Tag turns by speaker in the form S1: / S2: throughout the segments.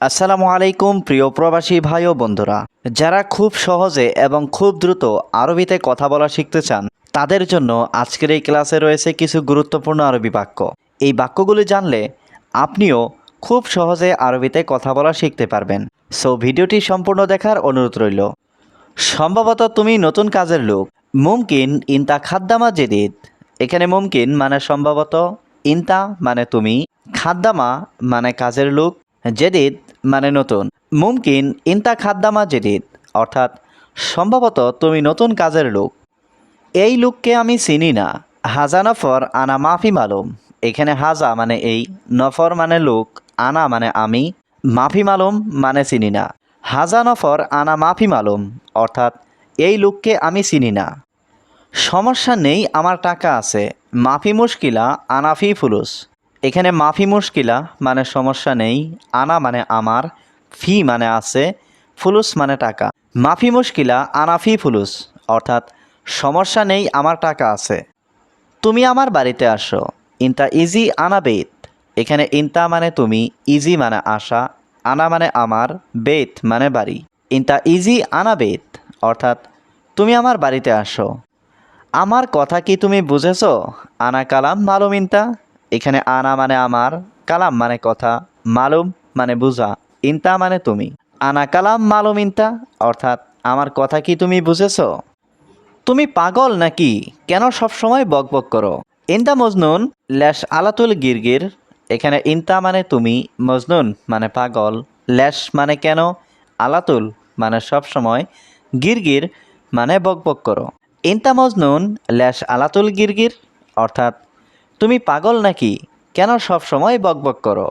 S1: আসসালামু আলাইকুম, প্রিয় প্রবাসী ভাই ও বন্ধুরা। যারা খুব সহজে এবং খুব দ্রুত আরবিতে কথা বলা শিখতে চান, তাদের জন্য আজকের এই ক্লাসে রয়েছে কিছু গুরুত্বপূর্ণ আরবি বাক্য। এই বাক্যগুলি জানলে আপনিও খুব সহজে আরবিতে কথা বলা শিখতে পারবেন। সো ভিডিওটি সম্পূর্ণ দেখার অনুরোধ রইল। সম্ভবত তুমি নতুন কাজের লোক। মুমকিন ইনতা খাদ্দামা জেদিদ। এখানে মুমকিন মানে সম্ভবত ইনতা মানে তুমি, খাদ্দামা মানে কাজের লোক। জেদিদ মানে নতুন। মুমকিন ইনতা খাদ্দামা জেদিদ, অর্থাৎ সম্ভবত তুমি নতুন কাজের লোক। এই লোককে আমি চিনি না। হাজা নফর, আনা মাফি মালুম। এখানে হাজা মানে এই, নফর মানে লোক, আনা মানে আমি, মাফি মালুম মানে চিনি না। হাজা নফর, আনা মাফি মালুম, অর্থাৎ এই লোককে আমি চিনি না। সমস্যা নেই, আমার টাকা আছে। মাফি মুশকিলা আনাফি ফুলুস। এখানে মাফি মুশকিলা মানে সমস্যা নেই, আনা মানে আমার, ফি মানে আছে, ফুলুস মানে টাকা। মাফি মুশকিলা, আনা ফি ফুলুস, অর্থাৎ সমস্যা নেই, আমার টাকা আছে। তুমি আমার বাড়িতে আসো, ইনতা ইজি, আনা বেত। এখানে ইনতা মানে তুমি, ইজি মানে আসা আনা মানে আমার, বেত মানে বাড়ি। ইনতা ইজি, আনা বেত, অর্থাৎ তুমি আমার বাড়িতে আসো। আমার কথা কি তুমি বুঝেছ? আনা কালাম, মালুম ইনতা? এখানে আনা মানে আমার, কালাম মানে কথা, মালুম মানে বুঝা, ইনতা মানে তুমি। আনা কালাম, মালুম, ইনতা, অর্থাৎ আমার কথা কি তুমি বুঝেছ? তুমি পাগল নাকি? কেন সবসময় বকবক করো? ইনতা মজনুন, ল্যাশ আলাতুল গিরগির, এখানে ইনতা মানে তুমি, মজনুন মানে পাগল, ল্যাশ মানে কেন? আলাতুল মানে সবসময় গিরগির মানে বকবক করো। ইনতা মজনুন, ল্যাশ আলাতুল গিরগির, অর্থাৎ তুমি পাগল নাকি? কেন সবসময় বকবক করো?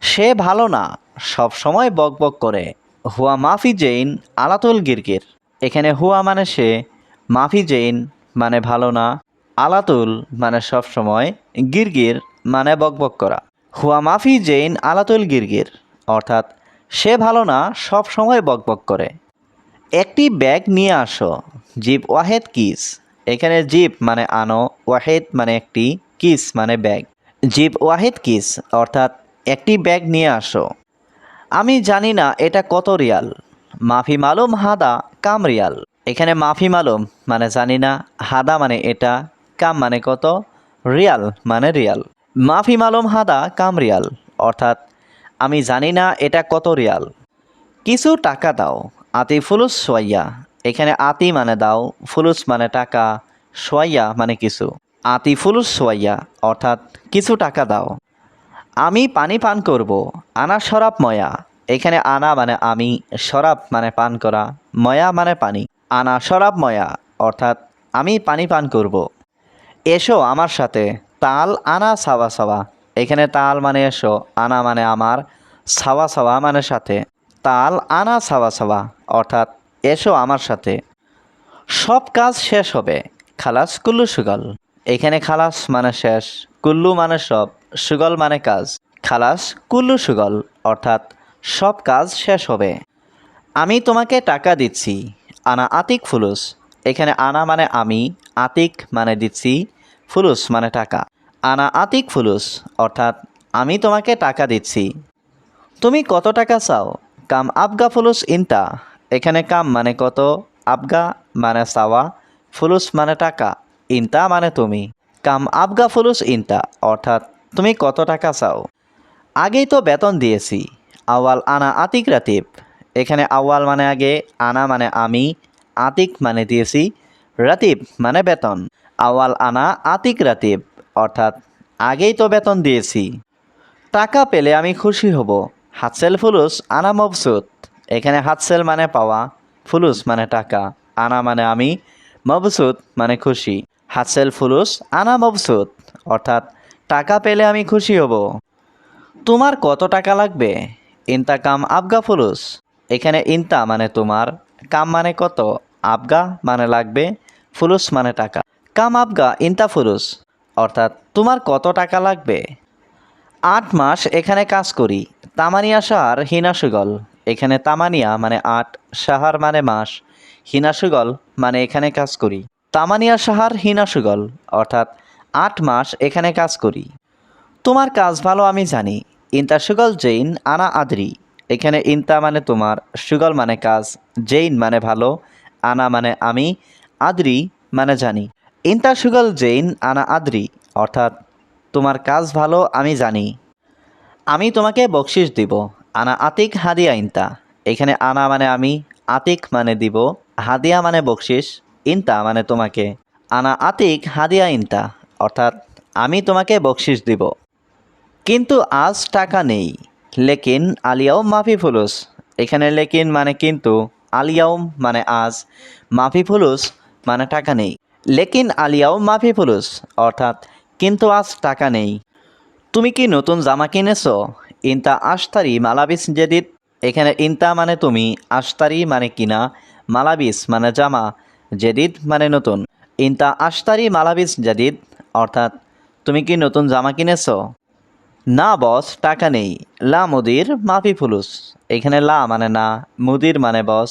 S1: সে ভালো না, সব সময় বকবক করে। হুয়া মাফি জেইন আলাতুল গিরগির। এখানে হুয়া মানে সে, মাফি জেইন মানে ভালো না। আলাতুল মানে সব সময় গিরগির মানে বকবক করা। হুয়া মাফি জেইন আলাতুল গিরগির। অর্থাৎ সে ভালো না, সব সময় বকবক করে। একটি ব্যাগ নিয়ে আসো। জিপ ওয়াহেদ কিস। এখানে জিপ মানে আনো, ওয়াহেদ মানে একটি কিস মানে ব্যাগ। জিপ ওয়াহিদ কিস, অর্থাৎ একটি ব্যাগ নিয়ে আসো। আমি জানি না এটা কত রিয়াল। মাফি মালুম হাদা কাম রিয়াল। এখানে মাফি মালুম মানে জানি না, হাদা মানে এটা, কাম মানে কত? রিয়াল মানে রিয়াল। মাফি মালুম হাদা কাম রিয়াল, অর্থাৎ আমি জানি না এটা কত রিয়াল। কিছু টাকা দাও, আতি ফুলুস সোয়াইয়া। এখানে আতি মানে দাও, ফুলুস মানে টাকা, সোয়াইয়া মানে কিছু। আতি ফুলুস সোয়াইয়া, অর্থাৎ কিছু টাকা দাও। আমি পানি পান করব, আনা শরাব ময়া। এখানে আনা মানে আমি, শরাব মানে পান করা, ময়া মানে পানি। আনা শরাব ময়া, অর্থাৎ আমি পানি পান করব। এসো আমার সাথে, তাল আনা সাওয়া সাওয়া। এখানে তাল মানে এসো, আনা মানে আমার, সাওয়া সাওয়া মানে সাথে। তাল আনা সাওয়া সাওয়া, অর্থাৎ এসো আমার সাথে। সব কাজ শেষ হবে, খালাস কুল্লু সুগল। এখানে খালাস মানে শেষ, কুল্লু মানে সব, সুগল মানে কাজ। খালাস, কুল্লু সুগল, অর্থাৎ সব কাজ শেষ হবে। আমি তোমাকে টাকা দিচ্ছি, আনা আতিক ফুলুস। এখানে আনা মানে আমি, আতিক মানে দিচ্ছি, ফুলুস মানে টাকা। আনা আতিক ফুলুস, অর্থাৎ আমি তোমাকে টাকা দিচ্ছি। তুমি কত টাকা চাও? কাম আবগা ফুলুস ইনতা। এখানে কাম মানে কত, আবগা মানে চাওয়া, ফুলুস মানে টাকা। ইনতা মানে তুমি। কাম আবগা ফুলুস ইনতা, অর্থাৎ তুমি কত টাকা চাও। আগেই তো বেতন দিয়েছি। আওয়াল আনা আতিক রাতিব। এখানে আওয়াল মানে আগে, আনা মানে আমি, আতিক মানে দিয়েছি, রাতিব মানে বেতন। আওয়াল আনা আতিক রাতিব, অর্থাৎ আগেই তো বেতন দিয়েছি। টাকা পেলে আমি খুশি হব। হাতসেল ফুলুস, আনা মবসুত। এখানে হাতসেল মানে পাওয়া, ফুলুস মানে টাকা, আনা মানে আমি, মবসুত মানে খুশি। হাতসেল ফুলুস আনা মবসুত, অর্থাৎ টাকা পেলে আমি খুশি হব। তোমার কত টাকা লাগবে? ইনতা কাম আবগা ফুলুস। এখানে ইনতা মানে তোমার, কাম মানে কত? আবগা মানে লাগবে, ফুলুস মানে টাকা। কাম আবগা, ইনতা ফুলুস, অর্থাৎ তোমার কত টাকা লাগবে? আট মাস এখানে কাজ করি, তামানিয়া সাহার হিনাসুগল এখানে তামানিয়া মানে আট, সাহার মানে মাস হিনাসুগল মানে এখানে কাজ করি। তামানিয়া সাহার হিনাসুগল অর্থাৎ আট মাস এখানে কাজ করি। তোমার কাজ ভালো আমি জানি, ইন্তা সুগল জৈন আনা আদরি। এখানে ইনতা মানে তোমার, সুগল মানে কাজ, জেইন মানে ভালো, আনা মানে আমি, আদ্রি মানে জানি। ইনতা সুগল জেইন আনা আদ্রি, অর্থাৎ তোমার কাজ ভালো আমি জানি। আমি তোমাকে বকশিস দিব, আনা আতিক হাদিয়া ইনতা। এখানে আনা মানে আমি, আতিক মানে দিব, হাদিয়া মানে বকশিস ইনতা মানে তোমাকে। আনা আতিক হাদিয়া ইনতা, অর্থাৎ আমি তোমাকে বকশিস দিব। কিন্তু আজ টাকা নেই। লেকিন আলিয়াও মাফি ফুলুস। এখানে লেকিন মানে কিন্তু আলিয়াও মানে আজ। মাফি ফুলুস মানে টাকা নেই। লেকিন আলিয়াও মাফি ফুলুস, অর্থাৎ কিন্তু আজ টাকা নেই। তুমি কি নতুন জামা কিনেছো? ইনতা আশতারি মালাবিস জেদিদ। এখানে ইনতা মানে তুমি আস্তারি মানে কিনা, মালাবিস মানে জামা। জেদিদ মানে নতুন। ইনতা আশতারি মালাবিস জেদিদ, অর্থাৎ, তুমি কি নতুন জামা কিনেছ? না, বস, টাকা নেই। লা মুদির, মাফি ফুলুস। এখানে লা মানে না, মুদির মানে বস,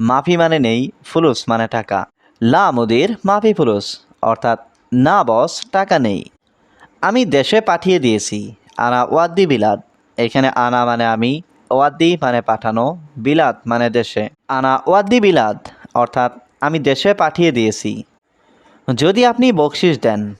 S1: মাফি মানে নেই, ফুলুস মানে টাকা। লা মুদির, মাফি ফুলুস, অর্থাৎ, না, বস, টাকা নেই। আমি দেশে পাঠিয়ে দিয়েছি, আনা ওয়াদ্দি বিলাদ এখানে আনা মানে আমি, ওয়াদ্দি মানে পাঠানো বিলাদ মানে দেশে। আনা ওয়াদ্দি বিলাদ অর্থাৎ আমি দেশে পাঠিয়ে দিয়েছি। যদি আপনি বকশিস দেন।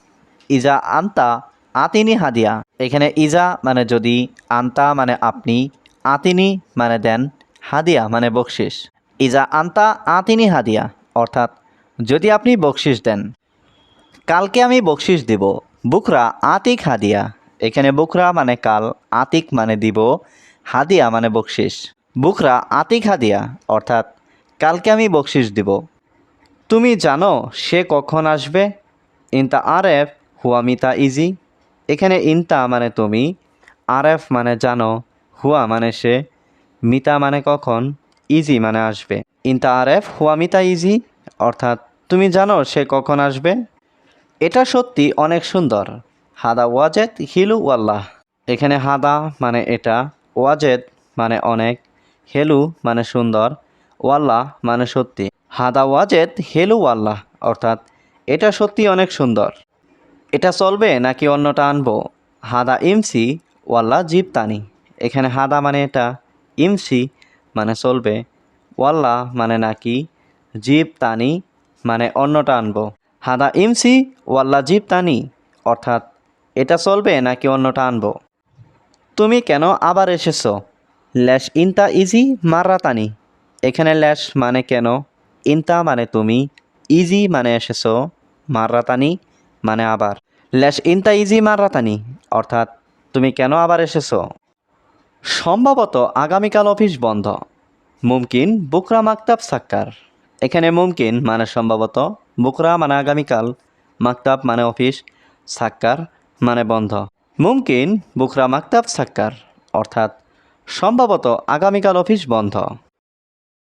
S1: ইজা আন্তা আতিনি হাদিয়া। এখানে ইজা মানে যদি, আন্তা মানে আপনি, আতিনি মানে দেন, হাদিয়া মানে বকশিস ইজা আন্তা আতিনি হাদিয়া, অর্থাৎ যদি আপনি বকশিস দেন। কালকে আমি বকশিস দিব, বুকরা আতিক হাদিয়া। এখানে বুকরা মানে কাল, আতিক মানে দিব, হাদিয়া মানে বকশিস বুকরা আতিক হাদিয়া, অর্থাৎ কালকে আমি বকশিস দিব। তুমি জানো সে কখন আসবে? ইনতা আর এফ হুয়া মিতা ইজি। এখানে ইনতা মানে তুমি আর এফ মানে জানো, হুয়া মানে সে, মিতা মানে কখন, ইজি মানে আসবে। ইনতা আর এফ হুয়া মিতা ইজি, অর্থাৎ তুমি জানো সে কখন আসবে? এটা সত্যি অনেক সুন্দর। হাদা ওয়াজেদ হিলু ওয়াল্লাহ এখানে হাদা মানে এটা, ওয়াজেদ মানে অনেক, হেলু মানে সুন্দর ওয়াল্লাহ মানে সত্যি। হাদা ওয়াজেদ হেলু ওয়াল্লাহ অর্থাৎ এটা সত্যি অনেক সুন্দর। এটা চলবে নাকি অন্যটা আনব? হাদা ইমসি ওয়াল্লাহ জিপ তানি এখানে হাদা মানে এটা, ইমসি মানে চলবে ওয়াল্লাহ মানে নাকি জিপ তানি মানে অন্যটা আনব। হাদা ইমসি ওয়াল্লা জিপ তানি অর্থাৎ এটা চলবে নাকি অন্যটা আনব? তুমি কেন আবার এসেছ? ল্যাশ ইনতা ইজি মাররাতানি। এখানে ল্যাশ মানে কেন? ইনতা মানে তুমি, ইজি মানে এসেছ, মাররাতানি মানে আবার। ল্যাশ ইনতা, ইজি, মাররাতানি, অর্থাৎ তুমি কেন আবার এসেছ? সম্ভবত আগামীকাল অফিস বন্ধ। মুমকিন, বুকরা মাকতাব সাক্কার। এখানে মুমকিন মানে সম্ভবত, বুকরা মানে আগামীকাল, মাকতাব মানে অফিস, সাক্কার মানে বন্ধ। মুমকিন, বুকরা মাকতাব সাক্কার, অর্থাৎ সম্ভবত আগামীকাল অফিস বন্ধ।